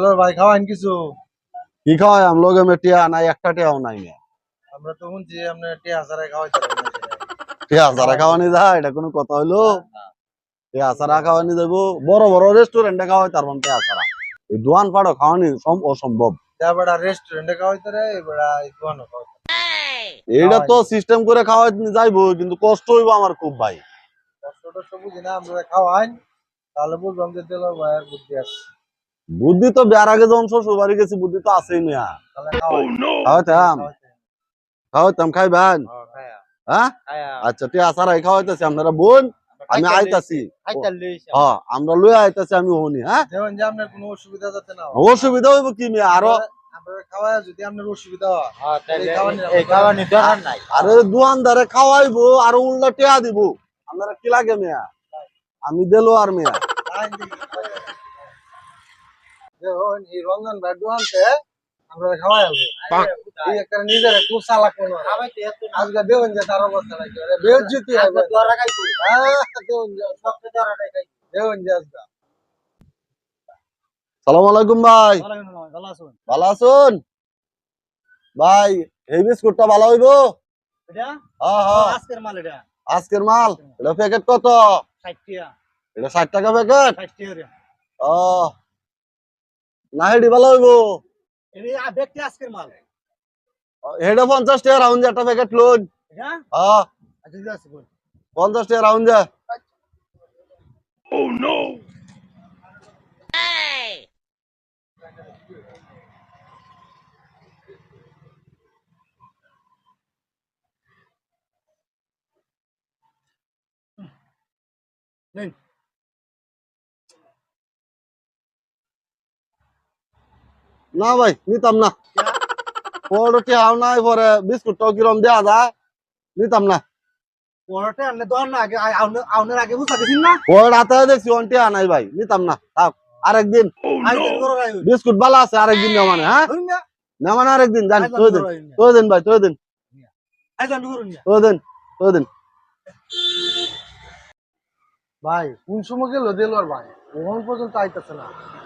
চলো ভাই খাওয়ান কিছু? কি খাওয়াই? আম লোকে মে টিয়া নাই একটা টিয়াও নাই না। আমরা তো শুনছি আপনি টিয়া হাজারে খাওয়াইতে। টিয়া সারা খাওয়ানি যায় এটা কোনো কথা হইল? টিয়া সারা খাওয়ানি যাব বড় বড় রেস্টুরেন্টে খাওয়াই তার মানে টিয়া সারা এই দোয়ান পাড়ো খাওয়ানি অসম্ভব। তা বেড়া রেস্টুরেন্টে খাওয়াইতে রে বেড়া এই দোকানে খাওয়াইতে এইটা তো সিস্টেম করে খাওয়াই যাইবো কিন্তু কষ্ট হইবো আমার খুব ভাই। কষ্টটা সব বুঝি না আমরা খাওয়াইন তাহলে বুঝলাম যে তেলের ভাইয়ের বুদ্ধি আছে। বুদ্ধি তো বিয়ার আগে যখন শ্বশুর বাড়ি গেছি বুদ্ধি তো আছেই না তাহলে খাওয়াই খাওয়াইতাম। খাওয়াইতাম খাইবেন? হ্যাঁ, হ্যাঁ। আচ্ছা টিয়া সারাই খাওয়াইতেছি আপনারা বোন আমি আইতাছি। হ্যাঁ আমরা লই আইতাছি আমি হনি হ্যাঁ? অসুবিধা যাতে না হয়। অসুবিধা হইব কি মেয়ে? আরও আপনারা যদি আপনার অসুবিধা হয়। হ্যাঁ। আরে দোয়ানদারে খাওয়াইবো আর উল্টা টিয়া দিব। আপনারা কি লাগে মেয়া? আমি দিলো আর মেয়া আইন দিকে খাওয়ায়। যেমন এই রমজান ভাই দোকানতে আমরা খাওয়াই আলবো এই একটা নিজের একটু চালাক মনে হয়। খাওয়াইতে এত না। আজকে দেবেন যে তার অবস্থা নাকি বেউজ্জতি হবে আজকে দরা খাইছি। দেবেন যে সবকে দরাটাই খাইছি। দেবেন যে আজকে সালাম আলাইকুম ভাই ভালো আছেন ভাই এই বিস্কুটটা ভালো হইবো এটা? হ্যাঁ হ্যাঁ আজকের মাল এটা। আজকের মাল এটা প্যাকেট কত 60 টিয়া, এটা ষাট টাকা প্যাকেট 60 টিয়া রে। ও না হেডি ভালো হইবো ব্যক্তি আজকের মাল। হেডে পঞ্চাশ টাকা রাউন্ড একটা প্যাকেট লোন আচ্ছা, বল। পঞ্চাশ টাকা রাউন্ড যা। না ভাই নিতাম না। পরোটি হাও নাই পরে বিস্কুটটাও কিরম দেওয়া যায় নিতাম না। পরোটা আনলে দর না, আগে আ- আউনে- আউনের আগে বুঝা গেছিস না? ওর হাতে দেখছি অন্টি আনাই ভাই নিতাম না। থাক আরেকদিন। আইসেন করো রাই হই। বিস্কুট ভালো আছে আরেকদিন নেওয়া মানে হ্যাঁ? হই না? না মানে আরেকদিন জান আইসেন তো দিন। করো রাই না। তো দিন ভাই তো দিন। আইসেন করো না। তো দিন তো দিন। ভাই কোন সময় গেল দিল আর ভাই? এখন পর্যন্ত আইতেছে না। মানে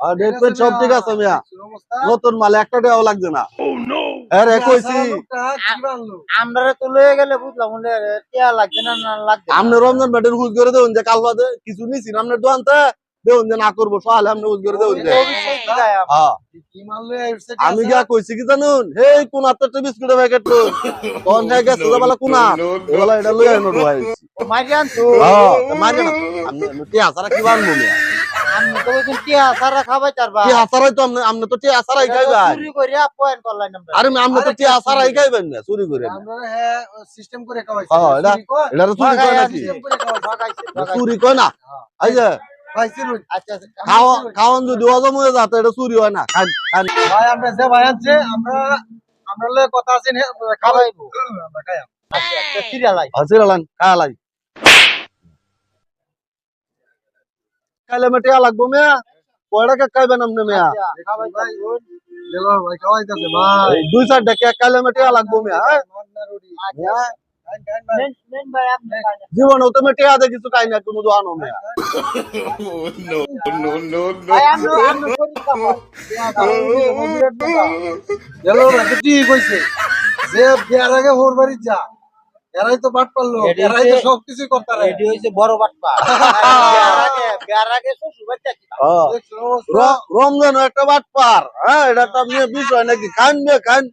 আর ডেট পেট সব ঠিক আছে মিয়া। নতুন মাল একটা টাকাও লাগছে না। আরে কইছি। আমরা তো লয়ে গেলে বুঝলাম বলে টিয়া লাগছে না না লাগছে আপনি রমজান ব্যাটের হুজ করে যে কাল বাদে কিছু নিছি না আপনার দোকানতে দেবেন যে না করব সকালে আপনি হুজ করে যে। হ্যাঁ। আমি গিয়া কইছি কি জানুন? হে কোন বিস্কুটের প্যাকেট তো। কোন বলা এটা লই আইনো ভাই। মারি আনছো। হ্যাঁ তো আপনি আসারা কি বানবো মিয়া? আমি তো বলছি টিয়া সারা খাবাই তার বা কি আসারাই তো আপনি আপনি তো কে আসারাই খাইবেন চুরি করিয়া পয়েন্ট করলাম আমরা। আরে আপনি তো কে আসারাই খাইবেন না চুরি করে আমরা হ্যাঁ সিস্টেম করে খাওয়াইছি। হ্যাঁ, এটা- এটা চুরি নাকি। চুরি কয় না? এই যে। আচ্ছা আচ্ছা। খাওয়ান যদি হজম হয়ে যাতে এটা চুরি হয় না। ভাই আমরা যে ভাই আনছে আমরা আমরা কথা আছে খাওয়াইবো। সিরিয়াল। হাসির আলান খায়ালাই খাইলে মেটিয়া লাগবো মেয়া কয়টা কেক খাইবেন আপনি মেয়া আচ্ছা, দুই চারটা কেক খাইলে মেটিয়া লাগবো মেয়া হ্যাঁ? আচ্ছা। জীবনে তো মেটিয়া দে কিছু খাই না কোনো দোকানো মেয়া ঠিক কইছে যে বিয়ার আগে হোর বাড়ি যা এরাই তো বাট পারল এরাই তো সবকিছু করতে পারে এটি হইছে বড়? হ্যাঁ। অবস্থা? র- রমজান একটা বাট পার হ্যাঁ এটা তো আপনি বিষয় নাকি খান, খান।